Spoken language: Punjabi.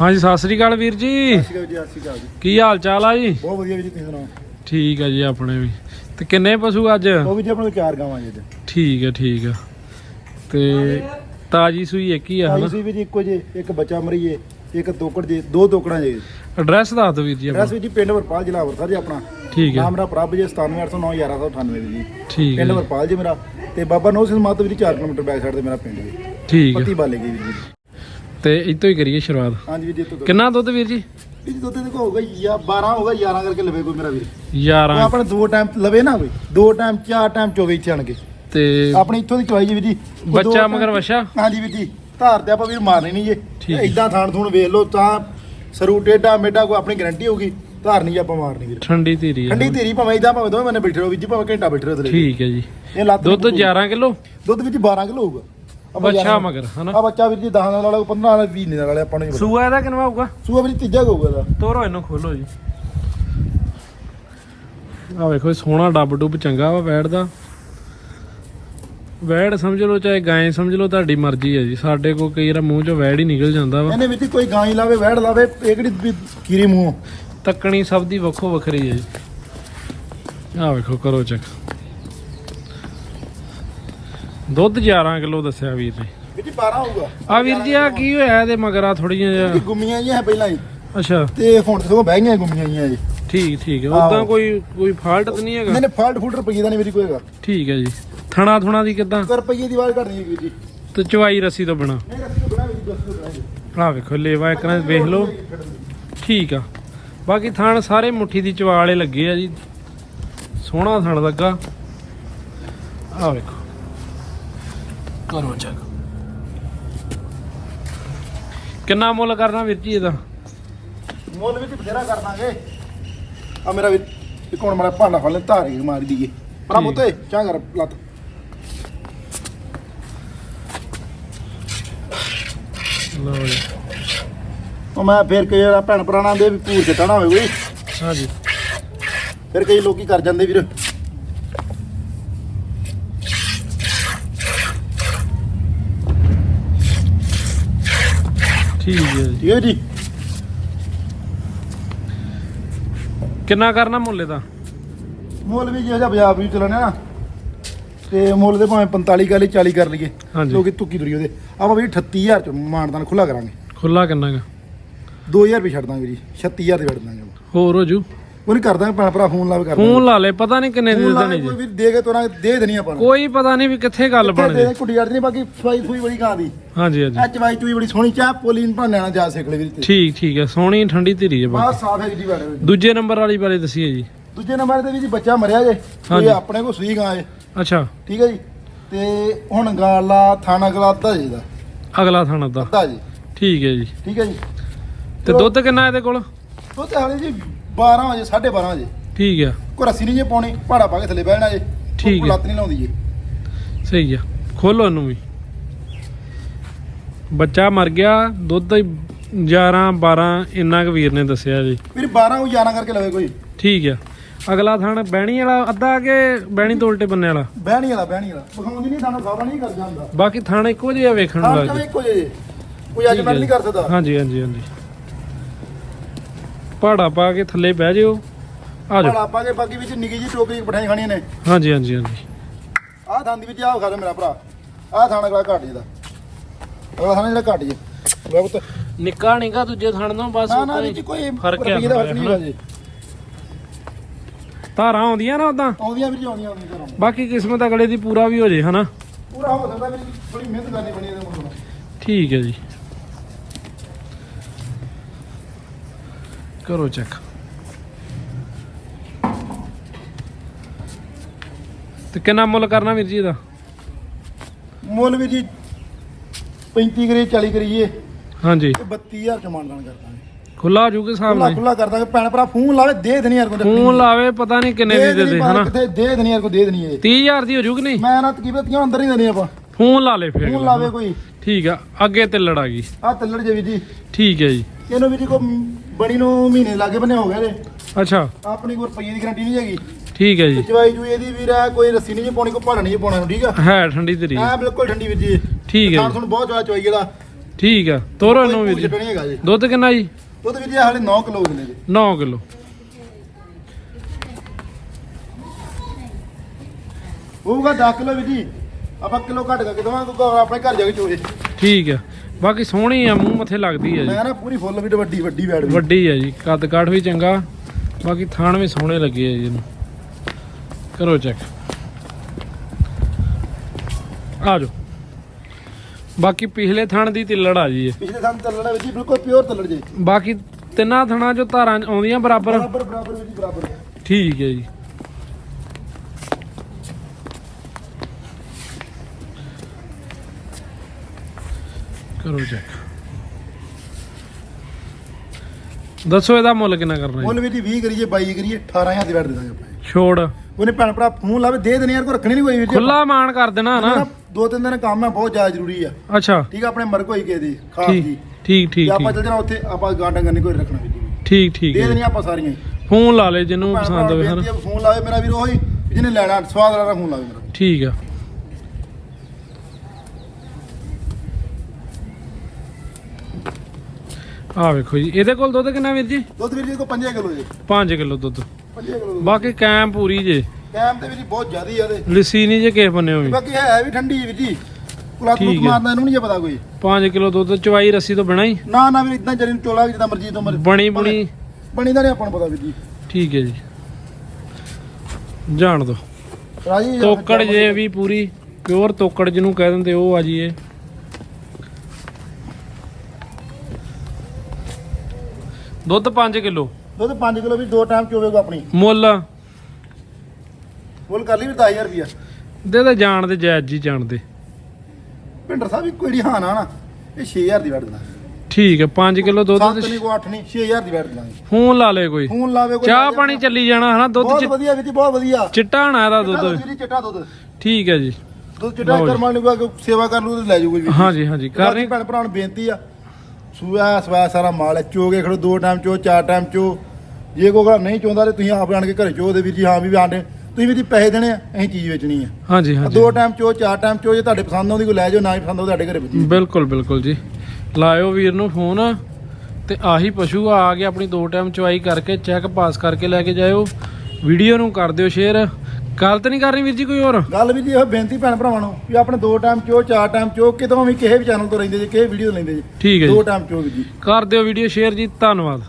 ਹਾਂਜੀ ਸਤਿ ਸ੍ਰੀ ਅਕਾਲ ਵੀਰ ਜੀ। ਸਤਿ ਸ਼੍ਰੀ ਅਕਾਲ ਜੀ ਸਤਿ ਸ਼੍ਰੀ ਅਕਾਲ ਜੀ। ਕੀ ਹਾਲ ਚਾਲ ਆ ਜੀ? ਬਹੁਤ ਵਧੀਆ ਜੀ ਤੁਸੀਂ ਸੁਣਾਓ? ਠੀਕ ਆ ਜੀ ਆਪਣੇ ਵੀ। ਤੇ ਕਿੰਨੇ ਪਸ਼ੂ ਅੱਜ? ਉਹ ਵੀ ਜੀ ਆਪਣੇ ਕੋਲ ਚਾਰ ਗਾਵਾਂ ਜੀ ਅੱਜ। ਠੀਕ ਆ ਠੀਕ ਆ। ਤੇ ਤਾਜੀ ਸੂਈ ਇੱਕ ਹੀ ਆ ਹਨਾ? ਸੀ ਵੀ ਜੀ ਇੱਕੋ ਜੇ ਇੱਕ ਬੱਚਾ ਮਰੀਏ ਇੱਕ ਤੋਕੜ ਜੇ ਦੋ ਤੋਕੜਾਂ ਜੇ। ਐਡਰੈਸ ਦੱਸ ਦਿਓ ਵੀਰ ਜੀ ਐਡਰੈਸ ਆਪਣਾ ਵੀ ਜੀ ਪਿੰਡ ਵਰਪਾਲ ਜ਼ਿਲ੍ਹਾ ਅੰਮ੍ਰਿਤਸਰ ਜੀ ਆਪਣਾ। ਠੀਕ ਆ। ਨਾਮ ਮੇਰਾ ਪ੍ਰਭ ਜੀ 97809 1198 ਜੀ। ਠੀਕ ਪਿੰਡ ਵਰਪਾਲ ਜੀ ਮੇਰਾ। ਤੇ ਬਾਬਾ ਨੋ ਸਿੰਘ ਮਾਤ ਵੀ 4 ਕਿਲੋਮੀਟਰ ਬੈਕ ਸਾਈਡ ਤੇ ਮੇਰਾ ਪਿੰਡ ਜੀ। ਠੀਕ ਆ। ਪੱਤੀ ਬਾਲੇ ਜੀ ਜੀ। ਤੇ ਇਤੋਂ ਹੀ ਕਰੀਏ ਸ਼ੁਰੂਆਤ। ਹਾਂਜੀ ਵੀ ਜੀ ਤੋਂ ਕਿੰਨਾ ਦੁੱਧ ਵੀਰ ਜੀ? ਜੀ ਦੁੱਧ ਦੇ ਕੋ ਹੋਊਗਾ ਜਾਂ 12 ਹੋਊਗਾ 11 ਕਰਕੇ ਲਵੇ ਕੋਈ ਮੇਰਾ ਵੀਰ। ਉਹ 11 ਆਪਣੇ ਦੋ ਟਾਈਮ ਲਵੇ ਨਾ ਕੋਈ। ਦੋ ਟਾਈਮ ਚਾਰ ਟਾਈਮ 24 ਇੱਥੇ ਤੇ ਆਪਣੀ ਇੱਥੋਂ ਦੀ ਚਵਾਈ ਜੀ ਵੀਰ ਜੀ। ਉਹ ਦੋ ਬੱਚਾ ਟਾਈਮ- ਮਗਰ ਵਛਾ? ਹਾਂਜੀ ਵੀਰ ਜੀ ਧਾਰ ਤੇ ਆਪਾਂ ਵੀਰ ਮਾਰਨੀ ਨਹੀਂ ਠੀਕ ਜੇ। ਹੈ। ਇਦਾਂ ਥਾਣ ਥੂਣ ਵੇਖ ਲਓ ਤਾਂ ਸਰੂ ਟੇਡਾ ਮੇਡਾ ਕੋਈ ਆਪਣੀ ਗਾਰੰਟੀ ਹੋਊਗੀ। ਧਾਰ ਨਹੀਂ ਆਪਾਂ ਮਾਰਨੀ ਵੀਰ। ਠੰਡੀ ਧੀਰੀ ਆ। ਠੰਡੀ ਧੀਰੀ ਭਾਵੇਂ ਇਦਾਂ ਭਾਵੇਂ ਦੋਵੇਂ ਬੰਨੇ ਬੈਠੇ ਰਹੋ ਵੀਰ ਜੀ ਭਾਵੇਂ ਘੰਟਾ ਬੈਠੇ ਰਹੋ ਥੱਲੇ ਠੀਕ ਹੈ ਜੀ। ਇਹ ਲੱਤ ਦੁੱਧ ਨਹੀਂ 11 ਕਿਲੋ? ਦੁੱਧ ਵਿੱਚ 12 ਕਿਲੋ ਹੋਊਗਾ। ਆਪਾਂ ਬੱਚਾ 11 ਮਗਰ ਹਨਾ? ਆ ਬੱਚਾ ਵੀਰ ਜੀ 10 ਨਾਲ ਵਾਲਾ 15 ਨਾਲ 20 ਨਾਲ ਵਾਲੇ ਆਪਾਂ ਨੂੰ ਨਹੀਂ ਪਤਾ ਸੂਆ ਇਹਦਾ ਕਿੰਨਾ ਹੋਊਗਾ? ਸੂਆ ਵੀਰ ਜੀ ਤੀਜਾ ਕੁ ਹੋਊਗਾ ਦਾ ਤੋਰੋ ਇਹਨੂੰ ਖੋਲੋ ਜੀ। ਆ ਵੇਖੋ ਇਹ ਸੋਹਣਾ ਡੱਬ ਡੁੱਬ ਚੰਗਾ ਵਾ ਵੈੜ ਦਾ ਵੈੜ ਸਮਝ ਲਓ ਚਾਹੇ ਗਾਂ ਸਮਝ ਲਓ ਤੁਹਾਡੀ ਮਰਜ਼ੀ ਹੈ ਜੀ। ਸਾਡੇ ਕੋਲ ਕਈ ਵਾਰ ਮੂੰਹ ਚੋਂ ਵੈੜ ਹੀ ਨਿਕਲ ਜਾਂਦਾ ਵਾ। ਇਹਨੇ ਵਿੱਚ ਕੋਈ ਗਾਂ ਹੀ ਲਾਵੇ ਵਹਿੜ ਲਾਵੇ ਇਹ ਕਿਹੜੀ ਵੀ ਕੀਰੀ ਮੂੰਹ? ਤੱਕਣੀ ਸਭ ਦੀ ਵੱਖੋ ਵੱਖਰੀ ਹੈ ਜੀ। ਆ ਵੇਖੋ ਕਰੋ ਚੈੱਕ ਦੁੱਧ 11 ਕਿਲੋ ਦੱਸਿਆ ਵੀਰ ਨੇ। ਵੀਰ ਜੀ 12 ਹੋਊਗਾ। ਆ ਵੀਰ ਜੀ ਆ ਕੀ ਹੋਇਆ ਇਹਦੇ ਮਗਰ ਆ ਥੋੜੀਆਂ ਇਹ ਜਿਹਾ ਗੁੰਮੀਆਂ ਜੀ ਹੈ ਪਹਿਲਾਂ ਹੀ। ਅੱਛਾ। ਤੇ ਹੁਣ ਤੇ ਬਹਿ ਗਈਆਂ ਗੁੰਮੀਆਂ ਜੀਆਂ ਜੀ ਠੀਕ ਠੀਕ ਹੈ। ਉਦਾਂ। ਕੋਈ ਕੋਈ ਫਾਲਟ ਤਾਂ ਨਹੀਂ ਹੈਗਾ? ਨਹੀਂ ਨਹੀਂ ਫਾਲਟ ਫੂਲਟ ਰੁਪਈਏ ਦਾ ਨਹੀਂ ਜੀ ਕੋਈ ਹੈਗਾ। ਠੀਕ ਹੈ ਜੀ। ਥਣਾ ਥੁਣਾ ਦੀ ਕਿਦਾਂ? ਰੁਪਈਏ ਦੀ ਘਟਣੀ ਹੈ ਵੀਰ ਜੀ। ਤੇ ਚਵਾਈ ਰੱਸੀ ਤੋਂ ਬਿਨਾ? ਨਹੀਂ ਰੱਖੀ ਤੋਂ ਬਣਾ ਵੀਰ ਜੀ 200 ਬਣਾ ਜੀ ਆ ਵੇਖੋ ਲੇਵਾ ਇੱਕ ਨਾਲ ਵੇਖ ਲਓ। ਠੀਕ ਆ। ਬਾਕੀ ਥਣ ਸਾਰੇ ਮੁੱਠੀ ਦੀ ਚਵਾਲੇ ਲੱਗੇ ਆ ਜੀ। ਸੋਹਣਾ ਥਣ ਲੱਗਾ। ਆ ਵੇਖੋ। ਕਰੋ ਚੱਕ। ਕਿੰਨਾ ਮੁੱਲ ਕਰਨਾ ਵੀਰ ਜੀ ਇਹਦਾ? ਮੁੱਲ ਵਿੱਚ ਬਥੇਰਾ ਕਰ ਦਾਂਗੇ। ਆ ਮੇਰਾ ਵੀ ਇੱਕ ਹੁਣ ਮੇਰਾ ਭਾਂਡਾ ਫੜ ਲੈ ਧਾਰੀ ਮਾਰ ਦਈਏ। ਪਰਾ। ਮੁੱਤੇ ਚਾਹ ਕਰ ਲੱਤ। ਜੀ। ਉਹ ਮੈਂ ਫੇਰ ਕਈ ਵਾਰ ਭੈਣ ਪੁਰਾਣਾ ਦੇ ਵੀ ਚਟਾ ਨਾ ਹੋਵੇ ਕੋਈ। ਹਾਂਜੀ। ਫਿਰ ਕਈ ਲੋਕੀ ਕਰ ਜਾਂਦੇ ਵੀਰ। ਠੀਕ ਹੈ ਜੀ। ਠੀਕ ਹੈ ਜੀ। ਕਿੰਨਾ ਕਰਨਾ ਮੁੱਲ ਇਹਦਾ? ਮੁੱਲ ਵੀ ਜਿਹੋ ਜਿਹਾ ਬਾਜ਼ਾਰ ਵੀ ਚੱਲਣਾ ਨਾ ਤੇ ਮੁੱਲ ਦੇ ਭਾਵੇਂ 45 ਕਰ ਲਈ 40 ਕਰ ਲਈਏ ਹਾਂਜੀ। ਲੋਕੀ ਤੁੱਕੀ ਦੁਰੀ ਉਹਦੇ ਆਪਾਂ ਵੀ 38000 ਚ ਮਾਨਦਾਨ ਖੁੱਲਾ ਕਰਾਂਗੇ। ਖੁੱਲਾ ਕਿੰਨਾ ਗਾ 2000 ਵੀ ਛੱਡ ਦਾਂਗੇ ਜੀ 36000 ਦੇ ਛੱਡ ਦਾਂਗੇ। ਹੋਰ ਹੋ ਜੂ? ਉਹ ਨਹੀਂ ਕਰਦਾ ਭੈਣ ਭਰਾ ਫੋਨ ਲਾਵੇ ਕਰਦਾ। ਫੋਨ ਲਾ ਲੈ ਪਤਾ ਨਹੀਂ ਕਿੰਨੇ ਦੇ ਦੇਣੇ ਜੀ। ਕੋਈ ਵੀ ਦੇ ਕੇ ਤੋਰਾਂ ਦੇ ਦੇਣੀ ਆਪਾਂ ਨੂੰ। ਕੋਈ ਪਤਾ ਨਹੀਂ ਵੀ ਕਿੱਥੇ ਗੱਲ ਬਣ ਜੇ। ਕੁੜੀ ਅੜ ਨਹੀਂ ਬਾਕੀ ਸਵਾਈ ਸੂਈ ਬੜੀ ਗਾਂ ਦੀ। ਹਾਂਜੀ ਹਾਂਜੀ। ਐਚ ਵਾਈ ਚੂਈ ਬੜੀ ਸੋਹਣੀ ਚਾਹ ਪੋਲੀਨ ਭਾਣਿਆਣਾ ਜਾ ਸਿੱਖ ਲੈ ਵੀਰ ਤੇ। ਠੀਕ ਠੀਕ ਹੈ ਸੋਹਣੀ ਠੰਡੀ ਧੀਰੀ ਹੈ ਬਾਕੀ। ਸਾਫ਼ ਹੈ ਜੀ ਬਾਰੇ। ਦੂਜੇ ਨੰਬਰ ਵਾਲੀ ਬਾਰੇ ਦੱਸੀਏ ਜੀ। ਦੂਜੇ ਨੰਬਰ ਤੇ ਵੀ ਜੀ ਬੱਚਾ ਮਰਿਆ ਜੇ। ਕੋਈ ਆਪਣੇ ਕੋ ਸੂਈ ਗਾਂ ਜੇ। ਅੱਛਾ। ਠੀਕ ਹੈ ਜੀ? ਤੇ ਹੁਣ ਗਾਲਾ ਥਾਣਾ ਗਲਾ ਅੱਧਾ ਜੀ ਦਾ। ਅਗਲਾ ਥਾਣਾ ਦਾ ਅੱਧਾ ਜੀ। ਠੀਕ ਹੈ ਜੀ। ਠੀਕ ਹੈ ਜੀ? ਤੇ ਦੁੱਧ ਕਿੰਨਾ ਇਹਦੇ ਕੋਲ? ਤੇ ਹਾਲੇ ਜੀ 12 ਵਜੇ 12:30 ਵਜੇ। ਠੀਕ ਆ। ਕੋਈ ਰੱਸੀ ਨਹੀਂ ਜੇ ਪਾਉਣੀ ਭਾੜਾ ਪਾ ਕੇ ਥੱਲੇ ਬਹਿਣਾ ਜੇ। ਠੀਕ ਹੈ। ਲੱਤ ਨਹੀਂ ਲਾਉਂਦੀ ਜੇ। ਸਹੀ ਆ। ਖੋਲੋ ਇਹਨੂੰ ਵੀ। ਬੱਚਾ ਮਰ ਗਿਆ ਦੁੱਧ 11 12 ਇੰਨਾ ਕੁ ਵੀਰ ਨੇ ਦੱਸਿਆ ਜੀ। ਵੀਰ 12 ਉਹ 11 ਕਰਕੇ ਲਵੇ ਕੋਈ। ਠੀਕ ਆ। ਅਗਲਾ ਥਾਣ ਬਹਿਣੀ ਵਾਲਾ ਅੱਧਾ ਕਿ ਬਹਿਣੀ ਤੋਂ ਉਲਟੇ ਬੰਨੇ ਵਾਲਾ? ਬਹਿਣੀ ਵਾਲਾ ਬਹਿਣੀ ਵਾਲਾ। ਵਿਖਾਉਂਦੀ ਨਹੀਂ ਸਾਨੂੰ ਸਾਰਾ ਨਹੀਂ ਕਰ ਜਾਂਦਾ। ਬਾਕੀ ਥਾਣ ਇੱਕੋ ਜਿਹਾ ਵੇਖਣ ਨੂੰ ਹਾਂ ਲੱਗਦਾ। ਕਿਵੇਂ ਇੱਕੋ ਜੇ ਕੋਈ ਅੱਜ ਨਹੀਂ ਕਰ ਸਕਦਾ। ਹਾਂਜੀ ਹਾਂਜੀ ਹਾਂਜੀ। ਪਹਾੜਾ ਪਾ ਕੇ ਥੱਲੇ ਬਹਿ ਜਿਓ। ਆ ਜਾਓ। ਭਾੜਾ ਪਾ ਕੇ ਬਾਕੀ ਵਿੱਚ ਨਿੱਕੀ ਜੀ ਟੋਕਰੀ ਪਠਾਈ ਖਾਣੀਆਂ ਨੇ ਹਾਂਜੀ ਹਾਂਜੀ ਹਾਂਜੀ। ਆਹ ਥਾਂ ਦੀ ਵਿੱਚ ਆਹ ਖਾ ਦੇ ਮੇਰਾ ਭਰਾ। ਆਹ ਥਾਣਾ ਅਗਲਾ ਘੱਟ ਜਿਹਦਾ। ਅਗਲਾ ਥਾਣਾ ਜਿਹੜਾ ਘੱਟ ਜੇ ਪੁੱਤ। ਨਿੱਕਾ ਨਿੱਕਾ ਦੂਜੇ ਥਾਣ ਤੋਂ ਬਸ ਨਾ ਵਿੱਚ ਕੋਈ ਫ਼ਰਕ ਹੈ ਰੁਪਈਏ ਦਾ ਫ਼ਰਕ ਨਹੀਂ। ਹੋਇਆ ਜੀ। ਧਾਰਾਂ ਆਉਂਦੀਆਂ ਨਾ ਉਦਾਂ ਆਉਂਦੀਆਂ ਵੀਰ ਜੀ ਆਉਂਦੀਆਂ ਆਉਂਦੀਆਂ ਘਰੋਂ। ਬਾਕੀ ਕਿਸਮਤ ਅਗਲੇ ਦੀ ਪੂਰਾ ਵੀ ਹੋ ਜੇ ਹਨਾ? ਪੂਰਾ ਹੋ ਸਕਦਾ ਮੇਰੀ ਬੜੀ ਮਿਹਨਤ ਕਰਨੀ ਬਣੀ ਇਹਦੇ ਮੁੰਡੇ ਨੂੰ ਠੀਕ ਹੈ ਜੀ। ਕਰੋ ਚੈੱਕ ਤੇ ਕਿੰਨਾ ਮੁੱਲ ਕਰਨਾ ਵੀਰ ਜੀ ਇਹਦਾ? ਮੁੱਲ ਵੀ ਜੀ 35 ਕਰੀ 40 ਕਰੀਏ ਹਾਂਜੀ। ਤੇ 32000 ਚ ਮਾਨਦਾਨ ਕਰ ਦਾਂਗੇ। ਖੁੱਲਾ ਹੋ ਜੂਗੇ ਖੁੱਲਾ ਨਾਲ। ਖੁੱਲਾ ਕਰ ਦਾਂਗੇ। ਭੈਣ ਭਰਾ ਫੋਨ ਲਾਵੇ ਦੇ ਦੇਣੀ ਯਾਰ ਕੋਈ ਫੋਨ ਲਾਵੇ ਪਤਾ ਨਹੀਂ ਕਿੰਨੇ ਦੀ ਦੇ ਦੇ ਹਨਾ? ਕਿਤੇ ਦੇ ਦੇਣੀ ਯਾਰ ਕੋਈ ਦੇ ਦੇਣੀ ਏ 30000 ਦੀ ਹੋ ਜੂ ਕਿ ਨਹੀਂ? ਮੈਂ ਨਾ ਤਕੀਬਤ ਕਿਉਂ ਅੰਦਰ ਹੀ ਦੇਣੀ ਆਪਾਂ। ਫੋਨ ਲਾ ਲੈ ਫੇਰ ਫੋਨ ਲਾਵੇ ਕੋਈ। ਠੀਕ ਆ ਅੱਗੇ ਤੇ ਲੜ ਆ ਗਈ। ਆ ਤੱਲੜ ਜੇ ਵੀ ਜੀ। ਠੀਕ ਹੈ ਜੀ। ਇਹਨੂੰ ਵੀ ਜੀ ਕੋ ਬਣੀ ਨੂੰ ਮਹੀਨੇ ਲਾਗੇ ਬੰਨੇ ਹੋ ਗਏ ਨੇ ਅੱਛਾ। ਆਪਣੀ ਕੋਈ ਰੁਪਈਏ ਦੀ ਗਾਰੰਟੀ ਨਹੀਂ ਹੈਗੀ। ਠੀਕ ਹੈ ਜੀ। ਜਵਾਈ ਜੂ ਇਹਦੀ ਵੀਰ ਹੈ ਕੋਈ ਰੱਸੀ ਨਹੀਂ ਪਾਉਣੀ ਕੋਈ ਭਾੜਾ ਨਹੀਂ ਪਾਉਣਾ ਠੀਕ ਆ? ਹੈ ਠੰਡੀ ਤੇਰੀ। ਐ ਬਿਲਕੁਲ ਠੰਡੀ ਵੀਰ ਜੀ। ਠੀਕ ਹੈ ਤੁਹਾਨੂੰ ਬਹੁਤ ਜ਼ਿਆਦਾ ਚਵਾਈ ਇਹਦਾ। ਠੀਕ ਆ। ਤੋਰੋ ਇਹਨੂੰ ਵੀਰ ਜੀ। ਦੁੱਧ ਕਿੰਨਾ ਜੀ? ਦੁੱਧ ਵੀਰ ਜੀ ਹਾਲੇ 9 ਕਿਲੋ ਜੀ। 9 ਕਿਲੋ। ਹੋਊਗਾ 10 ਕਿਲੋ ਵੀਰ ਜੀ। ਆਪਾਂ ਕਿਲੋ ਘੱਟ ਕਰਕੇ ਦਵਾਂਗੇ ਆਪਣੇ ਘਰ ਜਾ ਕੇ ਚੋਏ ਠੀਕ ਆ। ਬਾਕੀ ਸੋਹਣੀ ਆ ਮੂੰਹ ਮੱਥੇ ਲੱਗਦੀ ਆ ਜੀ। ਮੈਂ ਨਾ ਪੂਰੀ ਫੁੱਲ ਵੀਡ ਵੱਡੀ ਵੱਡੀ ਵੀ ਵੱਡੀ ਆ ਜੀ ਕੱਦ ਕਾਠ ਵੀ ਚੰਗਾ ਬਾਕੀ ਥਾਣ ਵੀ ਸੋਹਣੇ ਲੱਗੇ ਆ ਜੀ ਇਹਨੂੰ। ਕਰੋ ਚੈੱਕ ਆ ਜਾਓ। ਬਾਕੀ ਪਿਛਲੇ ਥਣ ਦੀ ਤਿੱਲੜ ਆ ਜੀ ਇਹ। ਪਿਛਲੇ ਚੱਲਣਾ ਵੀਰ ਜੀ ਬਿਲਕੁਲ ਪਿਓਰ ਤਲੜ ਜੇ। ਬਾਕੀ ਤਿੰਨਾਂ ਥਣਾਂ ਚੋਂ ਧਾਰਾਂ ਆਉਂਦੀਆਂ ਬਰਾਬਰ? ਬਰਾਬਰ ਬਰਾਬਰ ਜੀ ਬਰਾਬਰ। ਠੀਕ ਹੈ ਜੀ। ਕਰੋ ਚੈੱਕ ਦੱਸੋ ਇਹਦਾ ਮੁੱਲ ਕਿੰਨਾ ਕਰਨਾ ਮੁੱਲ ਵੀਰ ਜੀ 20 ਕਰੀਏ 22 ਕਰੀਏ 18000 ਦੀ ਬੈੜ ਦੇ ਦਾਂਗੇ ਆਪਾਂ। ਛੋੜ। ਉਹਨੇ ਭੈਣ ਭਰਾ ਫੋਨ ਲਾਵੇ ਦੇ ਦੇਣੇ ਯਾਰ ਕੋ ਰੱਖਣੀ ਨਹੀਂ ਕੋਈ ਵੀਰ ਖੁੱਲਾ ਮਾਨ ਕਰ ਦੇਣਾ ਨਾ। ਦੋ ਤਿੰਨ ਦਿਨ ਕੰਮ ਹੈ ਬਹੁਤ ਜ਼ਿਆਦਾ ਜ਼ਰੂਰੀ ਆ। ਅੱਛਾ। ਠੀਕ ਆ ਆਪਣੇ ਮਰਗ ਹੋਈ ਕੇ ਦੀ ਖਾਸ ਜੀ। ਠੀਕ ਠੀਕ ਆਪਾਂ ਚੱਲ ਜਾਣਾ ਉੱਥੇ ਆਪਾਂ ਗਾਰਡਨ ਕਰਨੀ ਕੋਈ ਰੱਖਣਾ ਜੀ। ਠੀਕ ਠੀਕ ਦੇ ਹੈ ਦੇਣੀਆਂ ਆਪਾਂ ਸਾਰੀਆਂ। ਫੋਨ ਲਾ ਲੈ ਜਿਹਨੂੰ ਪਸੰਦ ਹੋਵੇ ਆ, ਫੋਨ ਲਾਵੇ ਮੇਰਾ ਵੀਰ ਉਹੀ ਜਿਹਨੇ ਲੈਣਾ ਸਵਾਦ ਵਾਲਾ ਫੋਨ ਲਾਵੇ ਮੇਰਾ। ਠੀਕ ਆ। ਆ ਵੇਖੋ ਜੀ ਇਹਦੇ ਕੋਲ ਦੁੱਧ ਕਿੰਨਾ ਵੀਰ ਜੀ? ਦੁੱਧ ਵੀਰ ਜੀ ਕੋ 5 ਕਿਲੋ ਜੀ। 5 ਕਿਲੋ ਦੁੱਧ। 5 ਕਿਲੋ ਬਾਕੀ ਕੈਮ ਪੂਰੀ ਜੇ। ਟਾਈਮ ਤੇ ਵੀਰ ਜੀ ਬਹੁਤ ਜ਼ਿਆਦੀ ਆ ਇਹਦੇ। ਲੱਸੀ ਨਹੀਂ ਜੇ ਕਿਸੇ ਬੰਨੇ ਹੋਵੇ ਬਾਕੀ ਹੈ ਵੀ ਠੰਡੀ ਵੀਰ ਜੀ। ਕੁਲਾਤ ਨੂੰ ਹੈ। ਮਾਰਨਾ ਇਹਨੂੰ ਨਹੀਂ ਪਤਾ ਕੋਈ। 5 ਕਿਲੋ ਦੁੱਧ ਚਵਾਈ ਰੱਸੀ ਤੋਂ ਬਿਨਾ ਹੀ। ਨਾ ਨਾ ਵੀਰ ਇਦਾਂ ਜਰੀ ਨੂੰ ਚੋਲਾ ਵੀ ਜਿੱਦਾਂ ਮਰਜ਼ੀ ਤੋਂ ਮਰਜ਼ੀ। ਬਣੀ ਬੁਣੀ। ਬਣੀ ਦਾ ਨਹੀਂ ਆਪਾਂ ਨੂੰ ਪਤਾ ਵੀਰ ਜੀ। ਠੀਕ ਹੈ ਜੀ। ਜਾਣ ਦੋ। ਰਾਜੀ ਤੋਕੜ ਜੇ ਵੀ ਪੂਰੀ ਪਿਓਰ ਤੋਕੜ ਜਿਹਨੂੰ ਕਹਿ ਦਿੰਦੇ ਉਹ ਆ ਜੀ ਇਹ। ਦੁੱਧ 5 ਕਿਲੋ। ਦੁੱਧ 5 ਕਿਲੋ ਵੀ ਦੋ ਟਾਈਮ ਚੋਵੇਗਾ ਆਪਣੀ? ਮੁੱਲ। ਬੋਲ ਕਰ ਲਈ ਵੀ 10000 ਰੁਪਿਆ ਦੇ ਤਾਂ ਜਾਣ ਦੇ ਜਾਇਜ਼ ਜੀ ਜਾਣ ਦੇ। ਭਿੰਡਰ ਸਾਹਿਬ ਇੱਕੋ ਜਿਹੜੀ ਹਾਨ ਨਾ ਇਹ 6000 ਦੀ ਵੜ ਦੇਣਾ ਠੀਕ ਹੈ 5 ਕਿਲੋ ਦੁੱਧ ਸੱਤ ਨਹੀਂ ਕੋ 8 ਨਹੀਂ 6000 ਦੀ ਵੜ ਦੇਣਾ ਫੋਨ ਲਾ ਲੇ ਕੋਈ। ਫੋਨ ਲਾਵੇ ਕੋਈ ਚਾਹ ਪਾਣੀ ਚੱਲੀ ਜਾਣਾ ਹਨਾ ਦੁੱਧ ਬਹੁਤ ਵਧੀਆ ਵੀਰ ਜੀ ਬਹੁਤ ਵਧੀਆ। ਚਿੱਟਾ ਹੋਣਾ ਇਹਦਾ ਦੁੱਧ। ਜੀ, ਚਿੱਟਾ ਦੁੱਧ। ਠੀਕ ਹੈ ਜੀ। ਦੁੱਧ ਚਿੱਟਾ ਜੀ। ਕਰਮਾਂ ਨੂੰ ਸੇਵਾ ਕਰ ਲੂ ਤੇ ਲੈ ਜਾਊ ਕੋਈ ਹਾਂਜੀ ਹਾਂਜੀ ਕਰਨੀ ਕਰਨੀ ਭੈਣ ਭਰਾ ਨੂੰ ਬੇਨਤੀ ਆ ਸੂਆ ਸਵਾ ਸਾਰਾ ਮਾਲ ਚੋਗੇ ਖੜੋ ਦੋ ਟਾਈਮ ਚੋ ਚਾਰ ਟਾਈਮ ਚੋ। ਜੇ ਕੋਈ ਘਰ ਨਹੀਂ ਚੋਂਦਾ ਤੇ ਤੁਸੀਂ ਆਪ ਆਣ ਕੇ ਘਰੇ ਚੋ ਦੇ ਵੀਰ ਜੀ ਹਾਂ ਵੀ ਆਂਡੇ। ਤੁਸੀਂ ਵੀ ਜੀ ਪੈਸੇ ਦੇਣੇ ਆ ਅਸੀਂ ਚੀਜ਼ ਵੇਚਣੀ ਆ। ਹਾਂਜੀ ਹਾਂਜੀ। ਦੋ ਟਾਈਮ ਚੋ ਚਾਰ ਟਾਈਮ ਚੋ ਜੇ ਤੁਹਾਡੇ ਪਸੰਦ ਆਉਂਦੀ ਕੋਈ ਲੈ ਜਾਓ ਨਾ ਹੀ ਪਸੰਦ ਆਉਂਦੀ ਤੁਹਾਡੇ ਘਰੇ ਭੇਜੀ ਬਿਲਕੁਲ ਬਿਲਕੁਲ ਜੀ। ਲਾਇਓ ਵੀਰ ਨੂੰ ਫੋਨ ਤੇ ਆਹੀ ਪਸ਼ੂ ਆ ਕੇ ਆਪਣੀ ਦੋ ਟਾਈਮ ਚਵਾਈ ਕਰਕੇ ਚੈੱਕ ਪਾਸ ਕਰਕੇ ਲੈ ਕੇ ਜਾਇਓ। ਵੀਡੀਓ ਨੂੰ ਕਰ ਦਿਓ ਸ਼ੇਅਰ ਗੱਲ ਤਾਂ ਨਹੀਂ ਕਰਨੀ ਵੀਰ ਜੀ ਕੋਈ ਹੋਰ? ਗੱਲ ਵੀ ਜੀ ਇਹ ਬੇਨਤੀ ਭੈਣ ਭਰਾਵਾਂ ਨੂੰ ਵੀ ਆਪਣੇ ਦੋ ਟਾਈਮ ਚੋ ਚਾਰ ਟਾਈਮ ਚੋ ਕਿਤੋਂ ਵੀ ਕਿਸੇ ਵੀ ਚੈਨਲ ਤੋਂ ਰਹਿੰਦੇ ਜੀ ਕਿਸੇ ਵੀਡੀਓ ਲੈਂਦੇ ਜੀ। ਠੀਕ ਹੈ ਦੋ ਜੀ। ਟਾਈਮ ਚੋ ਵੀ ਜੀ। ਕਰ ਦਿਓ ਵੀਡੀਓ ਸ਼ੇਅਰ ਜੀ ਧੰਨਵਾਦ।